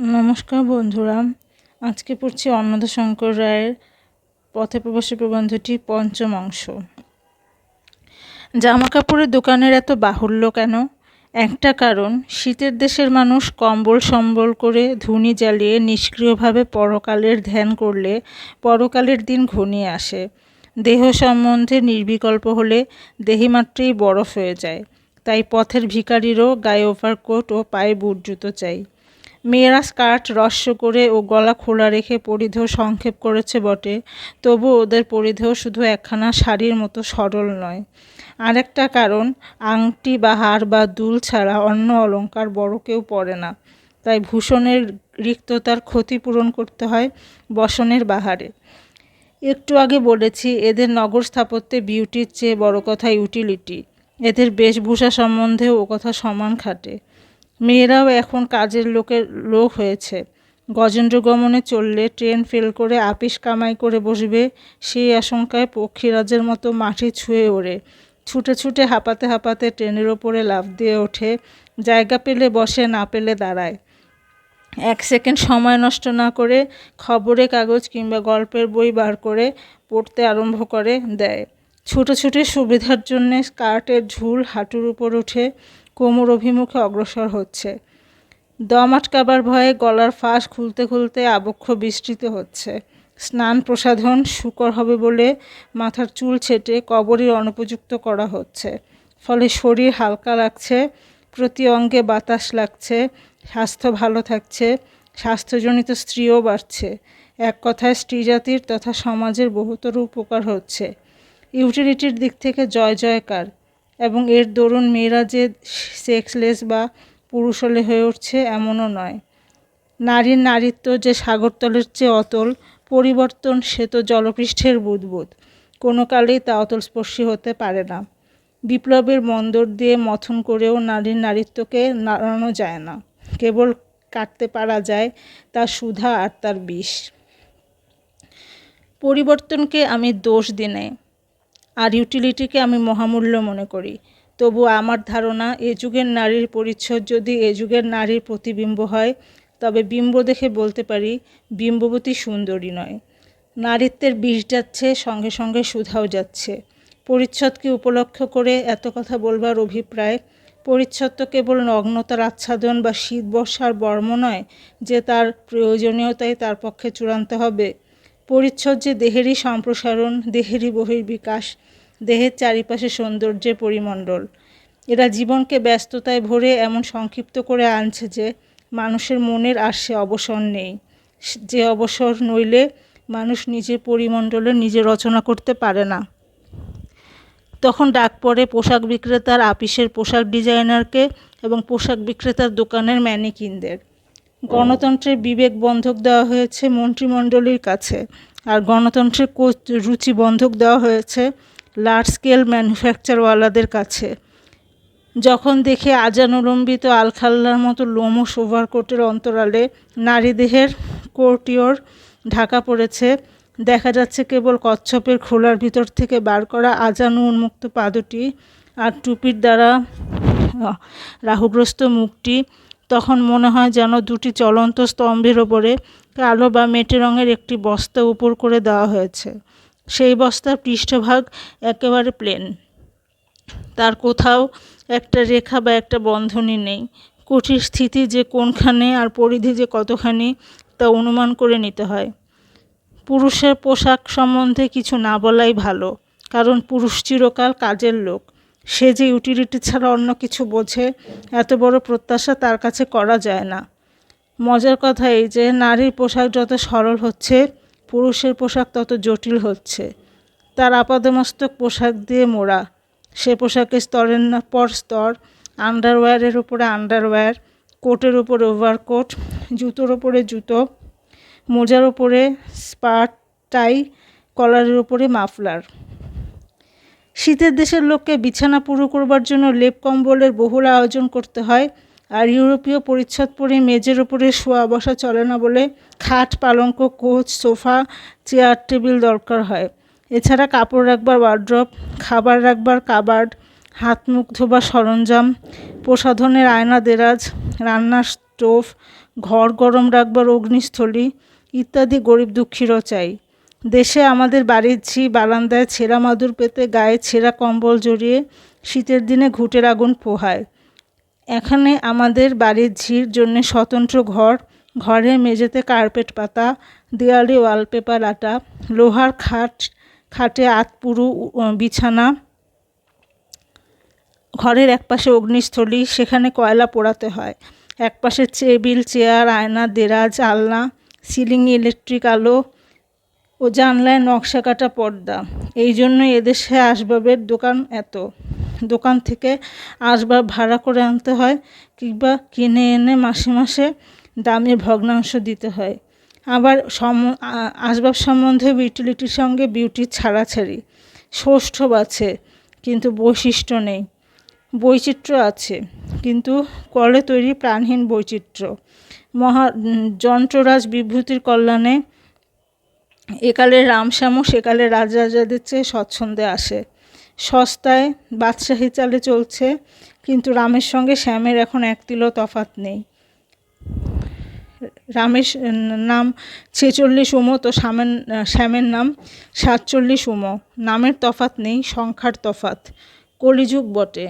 নমস্কার বন্ধুরা। আজকে পড়ছি অন্নদাশঙ্কর রায়ের পথে প্রবাসী প্রবন্ধটি পঞ্চম অংশ। জামা কাপড়ের দোকানের এত বাহুল্য কেন? একটা কারণ, শীতের দেশের মানুষ কম্বল সম্বল করে ধুনি জ্বালিয়ে নিষ্ক্রিয়ভাবে পরকালের ধ্যান করলে পরকালের দিন ঘনিয়ে আসে। দেহ সম্বন্ধে নির্বিকল্প হলে দেহিমাত্রেই বরফ হয়ে যায়। তাই পথের ভিকারিরও গায়ে ওভারকোট ও পায়ে বুট জুতো চাই। মেয়েরা স্কার্ট রস্য করে ও গলা খোলা রেখে পরিধেয় সংক্ষেপ করেছে বটে। তবু ওদের পরিধেয় শুধু একখানা শাড়ির মতো সরল নয়। আরেকটা কারণ, আংটি বা হার বা দুল ছাড়া অন্য অলঙ্কার বড় কেউ পরে না। তাই ভূষণের রিক্ততার ক্ষতিপূরণ করতে হয় বসনের বাহারে। একটু আগে বলেছি, এদের নগর স্থাপত্যে বিউটির চেয়ে বড় কথা ইউটিলিটি। এদের বেশভূষা সম্বন্ধেও ও কথা সমান খাটে। মেয়েরাও এখন কাজের লোকের লোক হয়েছে। গজেন্দ্র গমনে চললে ট্রেন ফেল করে আপিস কামাই করে বসবে, সেই আশঙ্কায় পক্ষীরাজের মতো মাটি ছুঁয়ে ওড়ে। ছুটে ছুটে হাঁপাতে হাঁপাতে ট্রেনের ওপরে লাফ দিয়ে ওঠে, জায়গা পেলে বসে, না পেলে দাঁড়ায়। এক সেকেন্ড সময় নষ্ট না করে খবরে কাগজ কিংবা গল্পের বই বার করে পড়তে আরম্ভ করে, দেয়। ছুটোছুটি সুবিধার জন্যে স্কার্টের ঝুল হাঁটুর উপর উঠে কোমর অভিমুখে অগ্রসর হচ্ছে। দম আটকাবার ভয়ে গলার ফাঁস খুলতে খুলতে আবক্ষ বিস্তৃত হচ্ছে। স্নান প্রসাধন শুকর হবে বলে মাথার চুল ছেটে কবরের অনুপযুক্ত করা হচ্ছে। ফলে শরীর হালকা লাগছে, প্রতি অঙ্গে বাতাস লাগছে, স্বাস্থ্য ভালো থাকছে, স্বাস্থ্যজনিত স্ত্রীও বাড়ছে। এক কথায় স্ত্রী জাতির তথা সমাজের বহুতর উপকার হচ্ছে। ইউটিলিটির দিক থেকে জয় জয়কার এবং এর দরুন মেয়েরা যে সেক্সলেস বা পুরুষ হলে হয়ে উঠছে এমনও নয়। নারীর নারীত্ব যে সাগরতলের চেয়ে অতল, পরিবর্তন সে তো জলপৃষ্ঠের বুদবুদ। কোনো কালেই তা অতলস্পর্শী হতে পারে না। বিপ্লবের মন্দর দিয়ে মথন করেও নারীর নারীত্বকে নাড়ানো যায় না। কেবল কাটতে পারা যায় তার সুধা আর তার বিষ। পরিবর্তনকে আমি দোষ দিনে আর ইউটিলিটিকে আমি মহামূল্য মনে করি। তবু আমার ধারণা, এ যুগের নারীর পরিচ্ছদ যদি এ যুগের নারীর প্রতিবিম্ব হয়, তবে বিম্ব দেখে বলতে পারি, বিম্ববতী সুন্দরী নয়। নারীত্বের বিষ যাচ্ছে, সঙ্গে সঙ্গে সুধাও যাচ্ছে। পরিচ্ছদকে উপলক্ষ করে এত কথা বলবার অভিপ্রায়, পরিচ্ছদ তো কেবল নগ্নতার আচ্ছাদন বা শীত বর্ষার বর্ম নয় যে তার প্রয়োজনীয়তাই তার পক্ষে চূড়ান্ত হবে। পরিচ্ছদ যে দেহেরই সম্প্রসারণ, দেহেরই বহির্বিকাশ, দেহের চারিপাশে সৌন্দর্যের পরিমণ্ডল। এরা জীবনকে ব্যস্ততায় ভরে এমন সংক্ষিপ্ত করে আনছে যে মানুষের মনের আর সে অবসর নেই। যে অবসর নইলে মানুষ নিজের পরিমণ্ডলে নিজে রচনা করতে পারে না। তখন ডাক পড়ে পোশাক বিক্রেতার আপিসের পোশাক ডিজাইনারকে এবং পোশাক বিক্রেতার দোকানের ম্যানিকিনদের। গণতন্ত্রের বিবেক বন্ধক দেওয়া হয়েছে মন্ত্রিমণ্ডলীর কাছে। আর গণতন্ত্রের রুচি বন্ধক দেওয়া হয়েছে লার্জ স্কেল ম্যানুফ্যাকচারওয়ালাদের কাছে। যখন দেখে আজানুলম্বিত আলখাল্লার মতো লোমস ওভারকোটের অন্তরালে নারী দেহের কোর্টিওর ঢাকা পড়েছে, দেখা যাচ্ছে কেবল কচ্ছপের খোলার ভিতর থেকে বার করা আজানু উন্মুক্ত পাদটি আর টুপির দ্বারা রাহুগ্রস্ত মুখটি তখন মনে হয় যেন দুটি চলন্ত স্তম্ভের ওপরে কালো বা মেটে রঙের একটি বস্তা উপর করে দেওয়া হয়েছে। সেই বস্তার পৃষ্ঠভাগ একেবারে প্লেন। তার কোথাও একটা রেখা বা একটা বন্ধনী নেই। কঠির স্থিতি যে কোনখানে আর পরিধি যে কতখানি তা অনুমান করে নিতে হয়। পুরুষের পোশাক সম্বন্ধে কিছু না বলাই ভালো, কারণ পুরুষ চিরকাল কাজের লোক। সে যে ইউটিলিটি ছাড়া অন্য কিছু বোঝে, এত বড় প্রত্যাশা তার কাছে করা যায় না। মজার কথা এই যে, নারীর পোশাক যত সরল হচ্ছে, পুরুষের পোশাক তত জটিল হচ্ছে। তার আপাদমস্তক পোশাক দিয়ে মোড়া। সে পোশাকের স্তরের পর স্তর আন্ডারওয়্যারের উপরে আন্ডারওয়্যার কোটের উপরে ওভারকোট জুতোর ওপরে জুতো, মোজার ওপরে স্পার্ট টাই কলারের ওপরে মাফলার শীতের দেশের লোককে বিছানা পুরো করবার জন্য লেপ কম্বলের বহুল আয়োজন করতে হয়, আর ইউরোপীয় পরিচ্ছদ পরে মেজের ওপরে শোয়া বসা চলে না বলে খাট, পালঙ্ক, কোচ, সোফা, চেয়ার, টেবিল দরকার হয়। এছাড়া কাপড় রাখবার ওয়ার্ড্রপ, খাবার রাখবার কাবার্ড, হাত মুখ ধোবার সরঞ্জাম, প্রসাধনের আয়না দেরাজ, রান্নার স্টোভ, ঘর গরম রাখবার অগ্নিস্থলী ইত্যাদি গরিব দুঃখীরও চাই। দেশে আমাদের বাড়ির ঝি বারান্দায় ছেঁড়া মাদুর পেতে গায়ে ছেঁড়া কম্বল জড়িয়ে শীতের দিনে ঘুটের আগুন পোহায়। এখানে আমাদের বাড়ির ঝির জন্য স্বতন্ত্র ঘর ঘরে মেঝেতে কার্পেট পাতা, দেয়ালে ওয়ালপেপার আটা, লোহার খাট, খাটে আতপুরু বিছানা। ঘরের একপাশে অগ্নিস্থলী, সেখানে কয়লা পোড়াতে হয়। একপাশে টেবিল, চেয়ার, আয়না, দেরাজ, আলনা সিলিং ইলেকট্রিক আলো ও জানলায় নকশা কাটা পর্দা। এই জন্য এদেশে আসবাবের দোকান এত। দোকান থেকে আসবাব ভাড়া করে আনতে হয় কিংবা কিনে এনে মাসে মাসে দামে ভগ্নাংশ দিতে হয়। আবার সম আসবাব সম্বন্ধে ইউটিলিটির সঙ্গে বিউটির ছাড়াছাড়ি। সৌষ্ঠব আছে, কিন্তু বৈশিষ্ট্য নেই। বৈচিত্র্য আছে, কিন্তু কলে তৈরি প্রাণহীন বৈচিত্র্য। মহা যন্ত্ররাজ বিভূতির কল্যাণে একালে রামশ্যামও সেকালে রাজরাজাদের চেয়ে স্বচ্ছন্দে আসে। সস্তায় বাদশাহী চালে চলছে, কিন্তু রামের সঙ্গে শ্যামের এখন এক তিলও তফাত নেই। রামের নাম ছেচল্লিশ উমো, তো শ্যামের শ্যামের নাম সাতচল্লিশ উমো। নামের তফাত নেই, সংখ্যার তফাত কলিযুগ বটে।